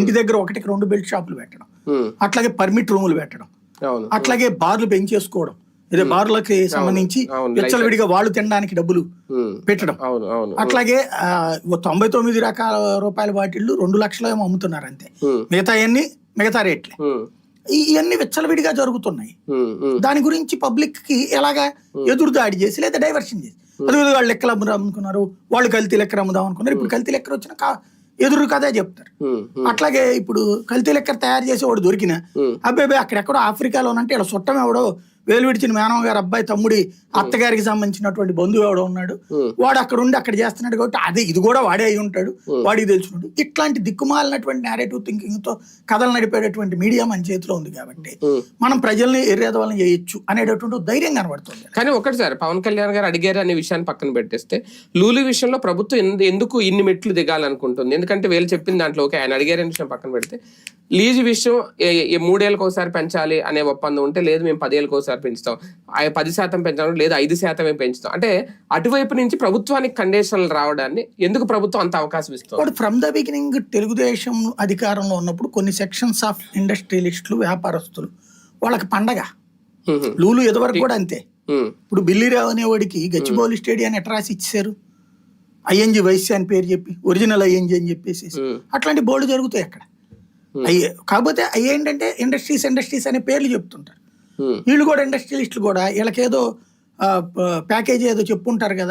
ఇంటి దగ్గర ఒకటికి రెండు బెల్ట్ షాపులు పెట్టడం. అట్లాగే పర్మిట్ రూములు పెట్టడం. అట్లాగే బార్లు పెంచేసుకోవడం. ఇదే బార్లకి సంబంధించి విచ్చలవిడిగా వాళ్ళు తినడానికి డబ్బులు పెట్టడం. అట్లాగే తొంభై తొమ్మిది రకాల రూపాయల బాటిళ్ళు రెండు లక్షలు ఏమో అమ్ముతున్నారు అంతే. మిగతా అన్ని మిగతా రేట్లే. ఇవన్నీ విచ్చలవిడిగా జరుగుతున్నాయి. దాని గురించి పబ్లిక్కి ఎలాగా ఎదురు దాడి చేసి లేదా డైవర్షన్ చేసి అది వాళ్ళు లెక్కలు అమ్ముదాం అనుకున్నారు వాళ్ళు కల్తీ లెక్కలు అమ్ముదాం అనుకున్నారు ఇప్పుడు కల్తీ లెక్కలు వచ్చిన ఎదురు కదే చెప్తారు అట్లాగే ఇప్పుడు కల్తీ లెక్కర్ తయారు చేసేవాడు దొరికిన Hmm. అబ్బాయి అక్కడెక్కడో ఆఫ్రికాలోనంటే ఇలా చుట్టం ఎవడో వేలు విడిచిన మేనమ్మ గారు అబ్బాయి తమ్ముడి అత్తగారికి సంబంధించినటువంటి బంధువు ఎవడో ఉన్నాడు. వాడు అక్కడ ఉండి అక్కడ చేస్తున్నాడు కాబట్టి అదే ఇది కూడా వాడే అయి ఉంటాడు. వాడికి తెలుసున్నాడు ఇట్లాంటి దిక్కుమాలినటువంటి నేరేటివ్ థింకింగ్తో కథలు నడిపేటటువంటి మీడియా మన చేతిలో ఉంది కాబట్టి. మనం ప్రజల్ని ఎర్రేదవాళ్ళని చేయొచ్చు అనేటటువంటి ధైర్యం కనబడుతుంది కానీ ఒకటి సార్ పవన్ కళ్యాణ్ గారు అడిగారు అనే విషయాన్ని పక్కన పెట్టేస్తే లూలు విషయంలో ప్రభుత్వం ఎందు- ఎందుకు ఇన్ని మెట్లు దిగాలనుకుంటుంది? ఎందుకంటే వీళ్ళు చెప్పిన దాంట్లో ఓకే ఆయన అడిగారు అనే విషయం పక్కన పెడితే లీజు విషయం మూడేళ్ళకి ఒకసారి పెంచాలి అనే ఒప్పందం ఉంటే లేదు మేము పదేళ్ళకి ఒకసారి పెంచుతాం. ఆ పది శాతం పెంచాలి లేదు ఐదు శాతమే పెంచుతాం. అంటే అటువైపు నుంచి ప్రభుత్వానికి కండిషన్లు రావడాన్ని ఎందుకు ప్రభుత్వం అంత అవకాశం ఇస్తుంది? ఫ్రమ్ ద బిగినింగ్ తెలుగుదేశం అధికారంలో ఉన్నప్పుడు కొన్ని సెక్షన్స్ ఆఫ్ ఇండస్ట్రియలిస్టులు వ్యాపారస్తులు వాళ్ళకి పండగ. లూలు ఎదవరకు కూడా అంతే. ఇప్పుడు బిల్లీరావు అనేవాడికి గచ్చిబౌలి స్టేడియాన్ని ఎట్రా రాసి ఇచ్చారు ఐఎన్జి వైశ్య అని పేరు చెప్పి ఒరిజినల్ ఐఎన్జి అని చెప్పేసి అట్లాంటి బోర్డు జరుగుతాయి అక్కడ. అయ్యే కాకపోతే అయ్యి ఏంటంటే ఇండస్ట్రీస్ ఇండస్ట్రీస్ అనే పేర్లు చెప్తుంటారు. హ్మ్. వీళ్ళు కూడా ఇండస్ట్రియలిస్టులు కూడా వీళ్ళకేదో ప్యాకేజీ ఏదో చెప్పుంటారు కదా.